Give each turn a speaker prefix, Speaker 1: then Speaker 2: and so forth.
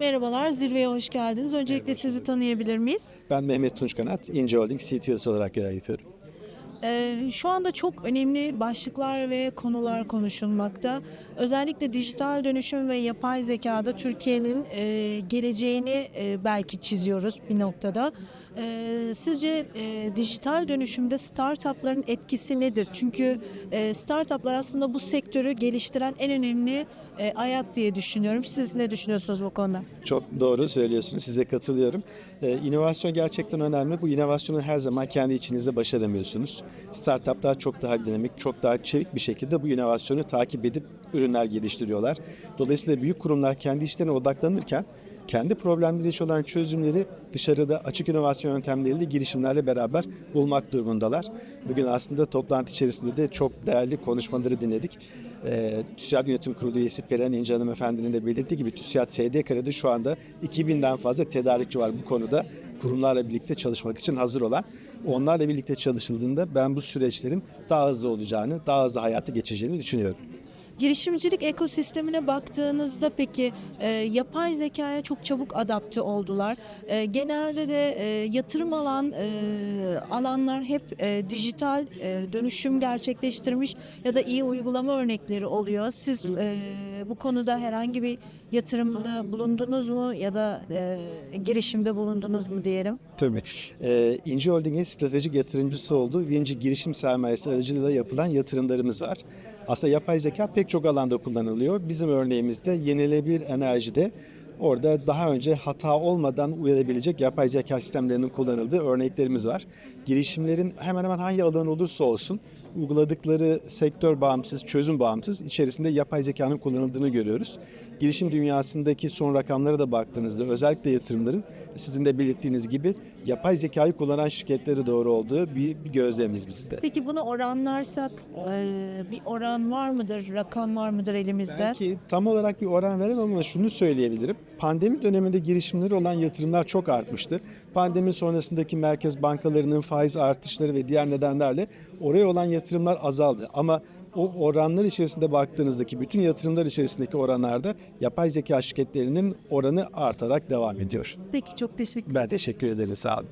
Speaker 1: Merhabalar, zirveye hoş geldiniz. Öncelikle sizi tanıyabilir miyiz?
Speaker 2: Ben Mehmet Tunç Kanat, İnce Holding CTO'su olarak görev yapıyorum.
Speaker 1: Ee, şu anda çok önemli başlıklar ve konular konuşulmakta. Özellikle dijital dönüşüm ve yapay zekada Türkiye'nin e, geleceğini e, belki çiziyoruz bir noktada. E, sizce e, dijital dönüşümde startupların etkisi nedir? Çünkü e, startuplar aslında bu sektörü geliştiren en önemli e, ayak diye düşünüyorum. Siz ne düşünüyorsunuz bu konuda?
Speaker 2: Çok doğru söylüyorsunuz, size katılıyorum. Ee, inovasyon gerçekten önemli. Bu inovasyonu her zaman kendi içinizde başaramıyorsunuz. Startuplar çok daha dinamik, çok daha çevik bir şekilde bu inovasyonu takip edip ürünler geliştiriyorlar. Dolayısıyla büyük kurumlar kendi işlerine odaklanırken kendi problemleri olan çözümleri dışarıda açık inovasyon yöntemleriyle girişimlerle beraber bulmak durumundalar. Bugün aslında toplantı içerisinde de çok değerli konuşmaları dinledik. Ee, TÜSİAD Yönetim Kurulu üyesi Peren İnce Hanımefendi'nin de belirttiği gibi TÜSİAD SDK'da şu anda 2000'den fazla tedarikçi var bu konuda kurumlarla birlikte çalışmak için hazır olan. Onlarla birlikte çalışıldığında ben bu süreçlerin daha hızlı olacağını, daha hızlı hayata geçeceğini düşünüyorum.
Speaker 1: Girişimcilik ekosistemine baktığınızda peki e, yapay zekaya çok çabuk adapte oldular. E, genelde de e, yatırım alan e, alanlar hep e, dijital e, dönüşüm gerçekleştirmiş ya da iyi uygulama örnekleri oluyor. Siz e, bu konuda herhangi bir yatırımda bulundunuz mu ya da e, girişimde bulundunuz mu diyelim?
Speaker 2: Tabii. Ee, İnci Holding'in stratejik yatırımcısı olduğu Vinci girişim sermayesi aracılığıyla yapılan yatırımlarımız var. Aslında yapay zeka pek çok alanda kullanılıyor. Bizim örneğimizde yenilenebilir enerjide orada daha önce hata olmadan uyarabilecek yapay zeka sistemlerinin kullanıldığı örneklerimiz var. Girişimlerin hemen hemen hangi alan olursa olsun uyguladıkları sektör bağımsız, çözüm bağımsız içerisinde yapay zekanın kullanıldığını görüyoruz. Girişim dünyasındaki son rakamlara da baktığınızda özellikle yatırımların sizin de belirttiğiniz gibi yapay zekayı kullanan şirketleri doğru olduğu bir, bir gözlemimiz bizim de.
Speaker 1: Peki bunu oranlarsak e, bir oran var mıdır, rakam var mıdır elimizde?
Speaker 2: Belki tam olarak bir oran veremem ama şunu söyleyebilirim. Pandemi döneminde girişimleri olan yatırımlar çok artmıştı. Pandemi sonrasındaki merkez bankalarının faiz artışları ve diğer nedenlerle oraya olan yatırımlar azaldı. Ama o oranlar içerisinde baktığınızdaki bütün yatırımlar içerisindeki oranlarda yapay zeka şirketlerinin oranı artarak devam ediyor.
Speaker 1: Peki çok teşekkür
Speaker 2: Ben teşekkür ederim. Sağ olun.